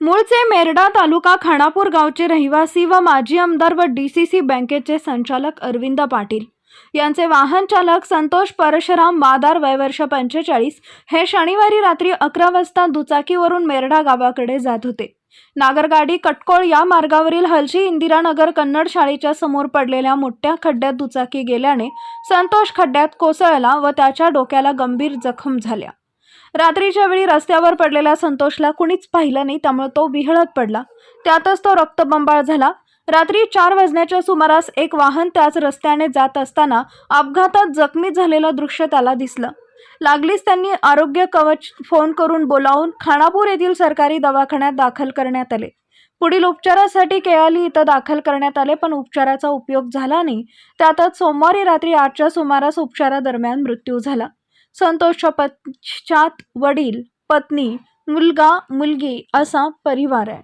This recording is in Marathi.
मूळचे मेरडा तालुका खानापूर गावचे रहिवासी व माजी आमदार व डी सी सी बँकेचे संचालक अरविंद पाटील. यांचे वाहन चालक संतोष परशुराम मादार वयवर्ष पंचेचाळीस हे शनिवारी रात्री अकरा वाजता दुचाकीवरून मेरडा गावाकडे जात होते. नागरगाडी कटकोळ या मार्गावरील हलशी इंदिरानगर कन्नड शाळेच्या समोर पडलेल्या मोठ्या खड्ड्यात दुचाकी गेल्याने संतोष खड्ड्यात कोसळला व त्याच्या डोक्याला गंभीर जखम झाल्या. रात्रीच्या वेळी रस्त्यावर पडलेल्या संतोषला कुणीच पाहिलं नाही त्यामुळे तो विहळत पडला. त्यातच तो रक्तबंबाळ झाला. रात्री चार वाजण्याच्या सुमारास एक वाहन त्याच रस्त्याने जात असताना अपघातात जखमी झालेलं दृश्य त्याला दिसलं. लागलीच त्यांनी आरोग्य कवच फोन करून बोलावून खानापूर येथील सरकारी दवाखान्यात दाखल करण्यात आले. पुढील उपचारासाठी केळाली इथं दाखल करण्यात आले पण उपचाराचा उपयोग झाला नाही. त्यातच सोमवारी रात्री आठच्या सुमारास उपचारादरम्यान मृत्यू झाला. संतोषच्या पश्चात वडील पत्नी मुलगा मुलगी असा परिवार आहे.